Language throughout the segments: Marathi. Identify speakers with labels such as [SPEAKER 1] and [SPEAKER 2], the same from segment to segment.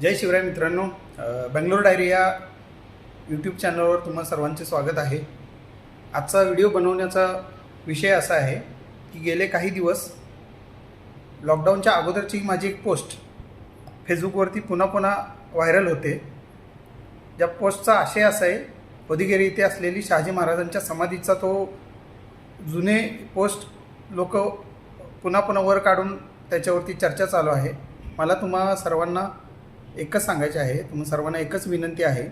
[SPEAKER 1] जय शिवराय मित्रांनो. बेंगलोर डायरी या यूट्यूब चॅनलवर तुम्हा सर्वांचे स्वागत आहे. आजचा व्हिडिओ बनवण्याचा विषय असा आहे की गेले काही दिवस लॉकडाऊनच्या अगोदरची माझी एक पोस्ट फेसबुकवरती पुन्हा पुन्हा व्हायरल होते. ज्या पोस्टचा आशय असा आहे होदिगेरी इथे असलेली शहाजी महाराजांच्या समाधीचा तो जुने पोस्ट लोक पुन्हा पुन्हा वर काढून त्याच्यावरती चर्चा चालू आहे. मला तुम्हा सर्वांना एकच सांगायचे आहे तुम्ही सर्वांना एकच विनंती आहे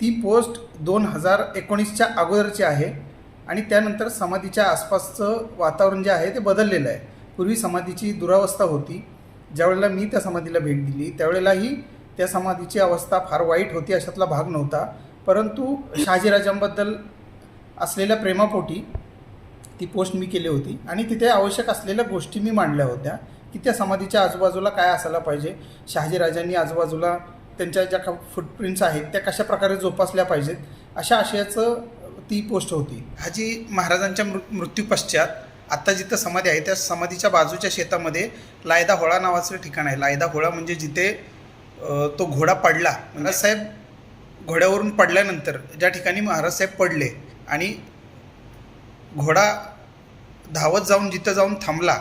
[SPEAKER 1] ती पोस्ट दोन हजार एकोणीसच्या अगोदरची आहे आणि त्यानंतर समाधीच्या आसपासचं वातावरण जे आहे ते बदललेलं आहे. पूर्वी समाधीची दुरावस्था होती ज्यावेळेला मी त्या समाधीला भेट दिली त्यावेळेलाही त्या समाधीची अवस्था फार वाईट होती अशातला भाग नव्हता. परंतु शहाजीराजांबद्दल असलेल्या प्रेमापोटी ती पोस्ट मी केली होती आणि तिथे आवश्यक असलेल्या गोष्टी मी मांडल्या होत्या. की त्या समाधीच्या आजूबाजूला काय असायला पाहिजे? शहाजीराजांनी आजूबाजूला त्यांच्या ज्या का फुटप्रिंट्स आहेत त्या कशा प्रकारे जोपासल्या पाहिजेत? अशा आशयाचं ती पोस्ट होती. हाजी महाराजांच्या मृ मृत्यूपश्चात आत्ता जिथं समाधी आहे त्या समाधीच्या बाजूच्या शेतामध्ये लायदा होळा नावाचं ठिकाण आहे. लायदा होळा म्हणजे जिथे तो घोडा पडला. महाराज साहेब घोड्यावरून पडल्यानंतर ज्या ठिकाणी महाराज साहेब पडले आणि घोडा धावत जाऊन जिथं जाऊन थांबला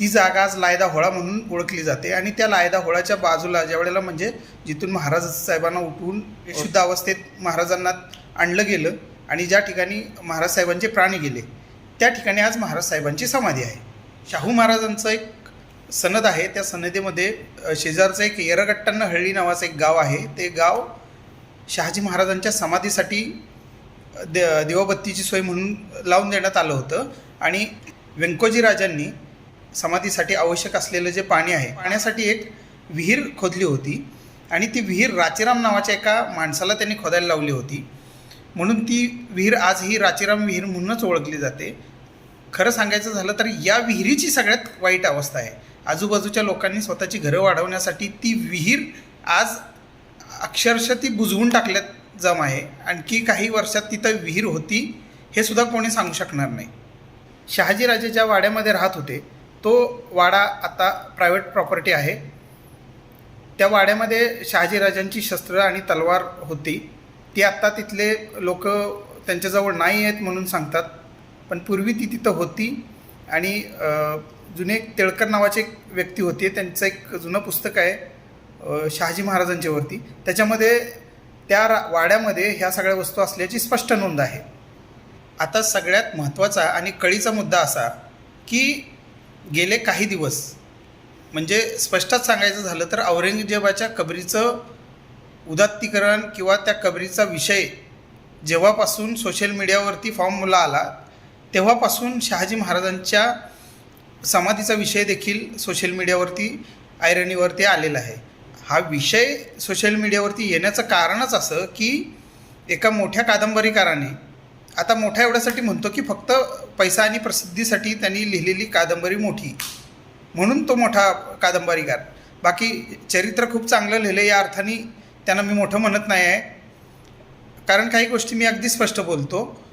[SPEAKER 1] ती जागा आज लायदा होळा म्हणून ओळखली जाते आणि त्या लायदा होळाच्या बाजूला ज्या वेळेला म्हणजे जिथून महाराज साहेबांना उठवून शुद्ध अवस्थेत महाराजांना आणलं गेलं आणि ज्या ठिकाणी महाराज साहेबांचे प्राणी गेले त्या ठिकाणी आज महाराज साहेबांची समाधी आहे. शाहू महाराजांचं एक सनद आहे त्या सनदेमध्ये शेजारचं एक येरगट्टांना हळ्ळी नावाचं एक गाव आहे. ते गाव शहाजी महाराजांच्या समाधीसाठी दे देवबत्तीची सोय म्हणून लावून देण्यात आलं होतं आणि व्यंकोजी राजांनी समाधीसाठी आवश्यक असलेलं जे पाणी आहे पाण्यासाठी एक विहीर खोदली होती आणि ती विहीर राचेराम नावाच्या एका माणसाला त्यांनी खोदायला लावली होती. म्हणून ती विहीर आज ही राचेराम विहीर म्हणूनच ओळखली जाते. खरं सांगायचं झालं तर या विहिरीची सगळ्यात वाईट अवस्था आहे. आजूबाजूच्या लोकांनी स्वतःची घरं वाढवण्यासाठी ती विहीर आज अक्षरशः ती बुजवून टाकल्यात जम आहे. आणखी काही वर्षात तिथं विहीर होती हे सुद्धा कोणी सांगू शकणार नाही. शहाजीराजे ज्या वाड्यामध्ये राहत होते तो वाडा आता प्रायव्हेट प्रॉपर्टी आहे. त्या वाड्यामध्ये शहाजीराजांची शस्त्र आणि तलवार होती. ती आत्ता तिथले लोक त्यांच्याजवळ नाही आहेत म्हणून सांगतात. पण पूर्वी ती तिथं होती आणि जुने तेळकर नावाचे एक व्यक्ती होते. त्यांचं एक जुनं पुस्तक आहे शहाजी महाराजांच्यावरती त्याच्यामध्ये त्या रा वाड्यामध्ये ह्या सगळ्या वस्तू असल्याची स्पष्ट नोंद आहे. आता सगळ्यात महत्त्वाचा आणि कळीचा मुद्दा असा की गेले काही दिवस. म्हणजे स्पष्टच सांगायचं झालं तर औरंगजेबाच्या कबरीचं उदात्तीकरण किंवा त्या कबरीचा विषय जेव्हापासून सोशल मीडियावरती फॉर्मला आला तेव्हापासून शहाजी महाराजांच्या समाधीचा विषय देखील सोशल मीडियावरती आयरणीवरती आलेला आहे. हा विषय सोशल मीडियावरती येण्याचं कारणच असं की एका मोठ्या कादंबरीकाराने आता मोठ्या एवढ्यासाठी म्हणतो की फक्त पैसा आणि प्रसिद्धीसाठी त्यांनी लिहिलेली कादंबरी मोठी. म्हणून तो मोठा कादंबरीकार. बाकी चरित्र खूप चांगलं लिहिलं या अर्थाने त्यांना मी मोठं म्हणत नाही आहे. कारण काही गोष्टी मी अगदी स्पष्ट बोलतो.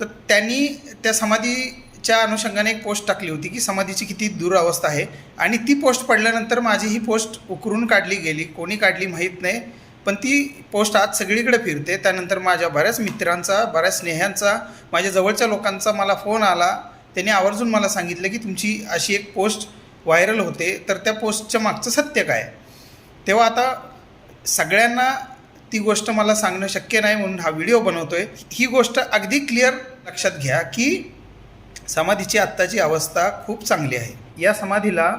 [SPEAKER 1] तर त्यांनी त्या समाधीच्या अनुषंगाने एक पोस्ट टाकली होती की समाधीची किती दुरावस्था आहे. आणि ती पोस्ट पडल्यानंतर माझी ही पोस्ट उकरून काढली गेली. कोणी काढली माहीत नाही. पण ती पोस्ट आज सगळीकडे फिरते. त्यानंतर माझ्या बऱ्याच मित्रांचा बऱ्याच स्नेह्यांचा माझ्या जवळच्या लोकांचा मला फोन आला. त्यांनी आवर्जून मला सांगितलं की तुमची अशी एक पोस्ट व्हायरल होते. तर त्या पोस्टच्या मागचं सत्य काय? तेव्हा आता सगळ्यांना ती गोष्ट मला सांगणं शक्य नाही म्हणून हा व्हिडिओ बनवतो आहे ही गोष्ट अगदी क्लिअर लक्षात घ्या की समाधीची आत्ताची अवस्था खूप चांगली आहे. या समाधीला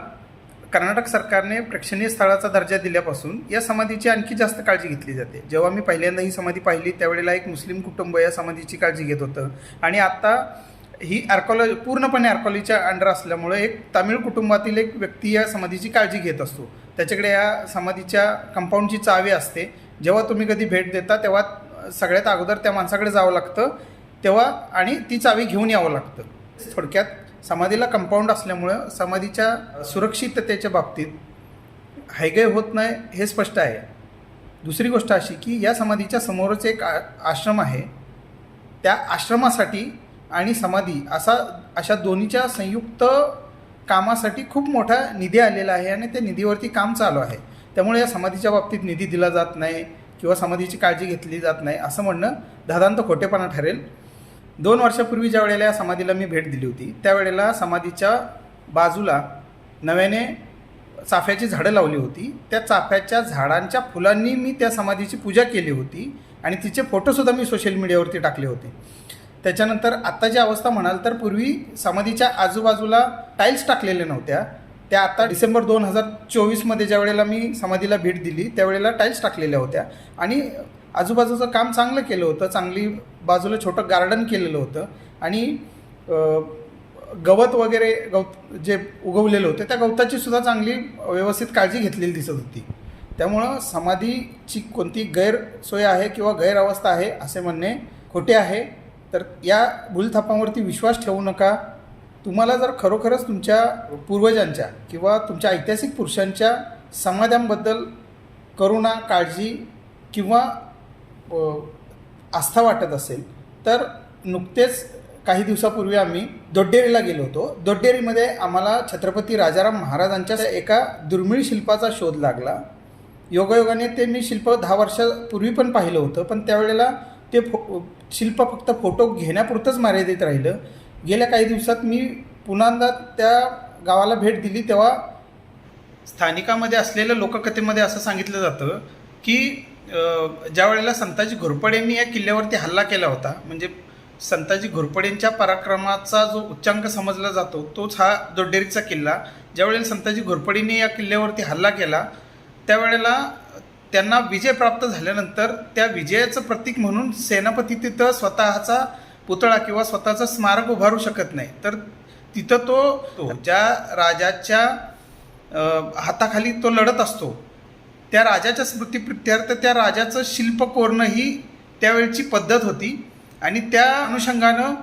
[SPEAKER 1] कर्नाटक सरकारने प्रेक्षणीय स्थळाचा दर्जा दिल्यापासून या समाधीची आणखी जास्त काळजी घेतली जाते. जेव्हा मी पहिल्यांदा ही समाधी पाहिली त्यावेळेला एक मुस्लिम कुटुंब या समाधीची काळजी घेत होतं. आणि आता ही आर्कॉलॉ पूर्णपणे आर्कॉलॉजीच्या अंडर असल्यामुळे एक तामिळ कुटुंबातील एक व्यक्ती या समाधीची काळजी घेत असतो. त्याच्याकडे या समाधीच्या कंपाऊंडची चावी असते. जेव्हा तुम्ही कधी भेट देता तेव्हा सगळ्यात अगोदर त्या माणसाकडे जावं लागतं. तेव्हा आणि ती चावी घेऊन यावं लागतं. थोडक्यात समाधीला कंपाऊंड असल्यामुळं समाधीच्या सुरक्षिततेच्या बाबतीत हायगय होत नाही हे स्पष्ट आहे. दुसरी गोष्ट अशी की या समाधीच्या समोरच एक आ आश्रम आहे. त्या आश्रमासाठी आणि समाधी असा अशा दोन्हीच्या संयुक्त कामासाठी खूप मोठा निधी आलेला आहे आणि त्या निधीवरती काम चालू आहे. त्यामुळे या समाधीच्या बाबतीत निधी दिला जात नाही किंवा समाधीची काळजी घेतली जात नाही असं म्हणणं दादांत खोटेपणा ठरेल. दोन वर्षापूर्वी ज्या वेळेला या समाधीला मी भेट दिली होती त्यावेळेला समाधीच्या बाजूला नव्याने चाफ्याची झाडं लावली होती. त्या चाफ्याच्या झाडांच्या फुलांनी मी त्या समाधीची पूजा केली होती आणि तिचे फोटोसुद्धा मी सोशल मीडियावरती टाकले होते. त्याच्यानंतर आत्ताची अवस्था म्हणाल तर पूर्वी समाधीच्या आजूबाजूला टाईल्स टाकलेल्या नव्हत्या. त्या आता डिसेंबर दोन हजार चोवीसमध्ये ज्या वेळेला मी समाधीला भेट दिली त्यावेळेला टाईल्स टाकलेल्या होत्या. आणि आजूबाजूचं काम चांगलं केलं होतं चांगली बाजूला छोटं गार्डन केलेलं होतं. आणि गवत वगैरे गवत जे उगवलेलं होतं त्या गवताची सुद्धा चांगली व्यवस्थित काळजी घेतलेली दिसत होती. त्यामुळं समाधीची कोणती गैरसोय आहे किंवा गैरअवस्था आहे असे म्हणणे खोटे आहे. तर या भूलथापांवरती विश्वास ठेवू नका. तुम्हाला जर खरोखरच तुमच्या पूर्वजांच्या किंवा तुमच्या ऐतिहासिक पुरुषांच्या समाध्यांबद्दल करुणा काळजी किंवा आस्था वाटत असेल तर नुकतेच काही दिवसापूर्वी आम्ही दोड्डेरीला गेलो होतो. दोड्डेरीमध्ये आम्हाला छत्रपती राजाराम महाराजांच्या एका दुर्मिळ शिल्पाचा शोध लागला. योगायोगाने ते मी शिल्प दहा वर्षापूर्वी पण पाहिलं होतं पण त्यावेळेला ते फो शिल्प फक्त फोटो घेण्यापुरतंच मर्यादित राहिलं. गेल्या काही दिवसात मी पुन्हांदा त्या गावाला भेट दिली तेव्हा स्थानिकामध्ये असलेल्या लोककथेमध्ये असं सांगितलं जातं की ज्या वेळेला संताजी घोरपडेंनी या किल्ल्यावरती हल्ला केला होता म्हणजे संताजी घोरपडेंच्या पराक्रमाचा जो उच्चांक समजला जातो तोच हा दोड्डेरीचा किल्ला. ज्यावेळेला संताजी घोरपडेंनी या किल्ल्यावरती हल्ला केला त्यावेळेला त्यांना विजय प्राप्त झाल्यानंतर त्या विजयाचं प्रतीक म्हणून सेनापती तिथं स्वतःचा पुतळा किंवा स्वतःचं स्मारक उभारू शकत नाही. तर तिथं तो तो ज्या राजाच्या हाताखाली तो लढत असतो त्या राजाच्या स्मृतीप्रित्यर्थ त्या राजाचं शिल्प कोरणं ही त्यावेळची पद्धत होती आणि त्या अनुषंगानं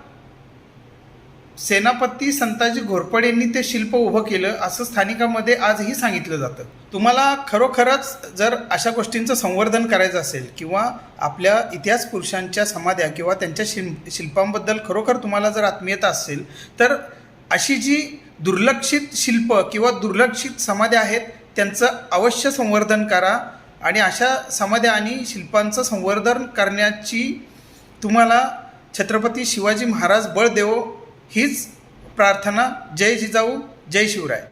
[SPEAKER 1] सेनापती संताजी घोरपडेंनी ते शिल्प उभं केलं असं स्थानिकामध्ये आजही सांगितलं जातं. तुम्हाला खरोखरच जर अशा गोष्टींचं संवर्धन करायचं असेल किंवा आपल्या इतिहास पुरुषांच्या समाध्या किंवा त्यांच्या शिल् शिल्पांबद्दल खरोखर तुम्हाला जर आत्मीयता असेल तर अशी जी दुर्लक्षित शिल्प किंवा दुर्लक्षित समाध्या आहेत त्यांचं अवश्य संवर्धन करा आणि अशा समाध्या आणि शिल्पांचं संवर्धन करण्याची तुम्हाला छत्रपती शिवाजी महाराज बळ देवो हीच प्रार्थना जय जिजाऊ जय शिवराय.